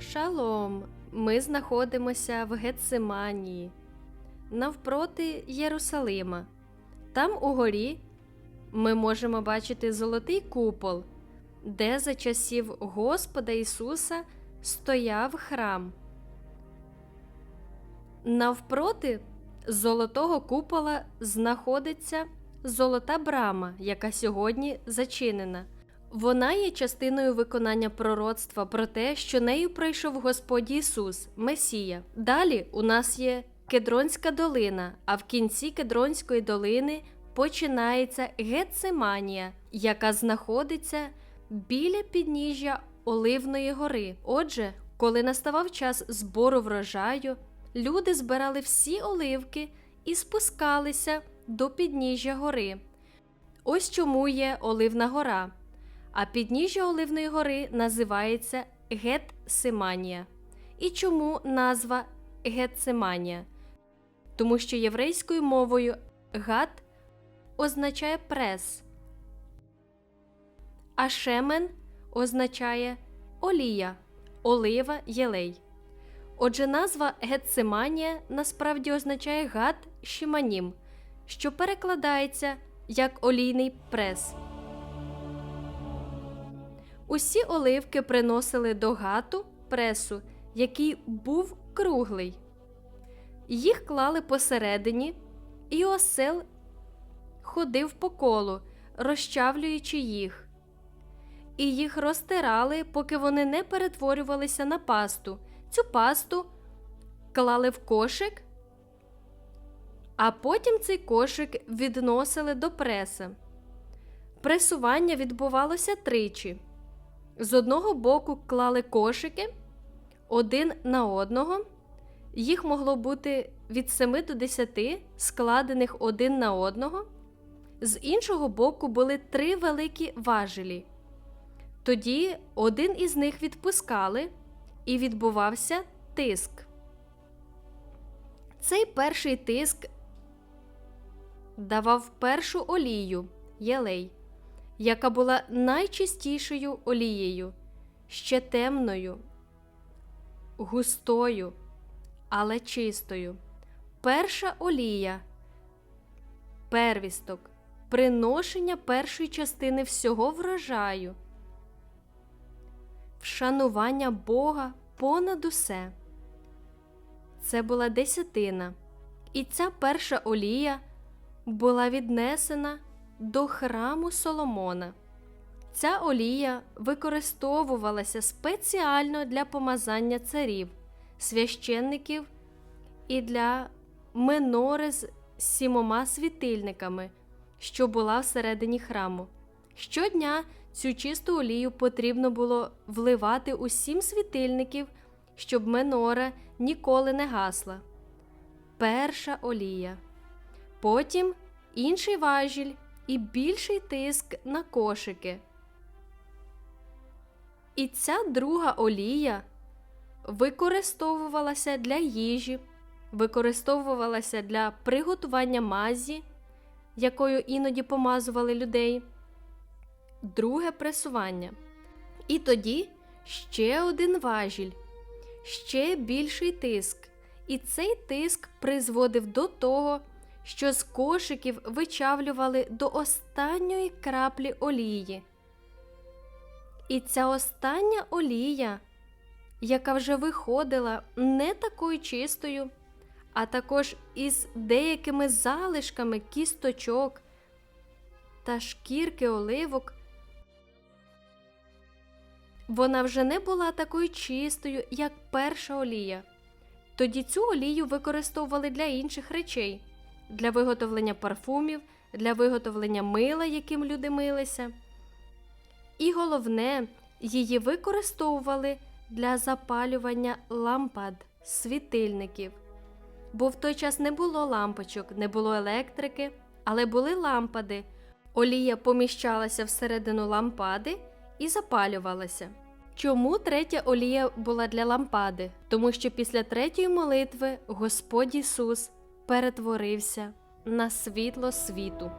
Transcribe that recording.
Шалом! Ми знаходимося в Гетсиманії, навпроти Єрусалима. Там угорі ми можемо бачити золотий купол, де за часів Господа Ісуса стояв храм. Навпроти золотого купола знаходиться золота брама, яка сьогодні зачинена. Вона є частиною виконання пророцтва про те, що нею пройшов Господь Ісус, Месія. Далі у нас є Кедронська долина, а в кінці Кедронської долини починається Гециманія, яка знаходиться біля підніжжя Оливної гори. Отже, коли наставав час збору врожаю, люди збирали всі оливки і спускалися до підніжжя гори. Ось чому є Оливна гора. А підніжжя Оливної гори називається Гетсиманія. І чому назва Гетсиманія? Тому що єврейською мовою гат означає прес, а шемен означає олія, олива, єлей. Отже, назва Гетсиманія насправді означає гат Шіманім, що перекладається як олійний прес. Усі оливки приносили до гату пресу, який був круглий. Їх клали посередині, і осел ходив по колу, розчавлюючи їх. І їх розтирали, поки вони не перетворювалися на пасту. Цю пасту клали в кошик, а потім цей кошик відносили до преса. Пресування відбувалося тричі. З одного боку клали кошики один на одного. Їх могло бути від 7 до 10, складених один на одного. З іншого боку були три великі важелі. Тоді один із них відпускали, і відбувався тиск. Цей перший тиск давав першу олію єлей яка була найчистішою олією, ще темною, густою, але чистою. Перша олія, первісток, приношення першої частини всього врожаю, вшанування Бога понад усе. Це була десятина, і ця перша олія була віднесена до храму Соломона. Ця олія використовувалася спеціально для помазання царів, священників і для минори з сімома світильниками, що була всередині храму. Щодня цю чисту олію потрібно було вливати у сім світильників, щоб минора ніколи не гасла. Перша олія. Потім інший важіль і більший тиск на кошики. І ця друга олія використовувалася для їжі, використовувалася для приготування мазі, якою іноді помазували людей, друге пресування. І тоді ще один важіль, ще більший тиск. І цей тиск призводив до того, що з кошиків вичавлювали до останньої краплі олії. І ця остання олія, яка вже виходила не такою чистою, а також із деякими залишками кісточок та шкірки оливок, вона вже не була такою чистою, як перша олія. Тоді цю олію використовували для інших речей для виготовлення парфумів, для виготовлення мила, яким люди милися. І головне, її використовували для запалювання лампад, світильників. Бо в той час не було лампочок, не було електрики, але були лампади. Олія поміщалася всередину лампади і запалювалася. Чому третя олія була для лампади? Тому що після третьої молитви Господь Ісус перетворився на світло світу.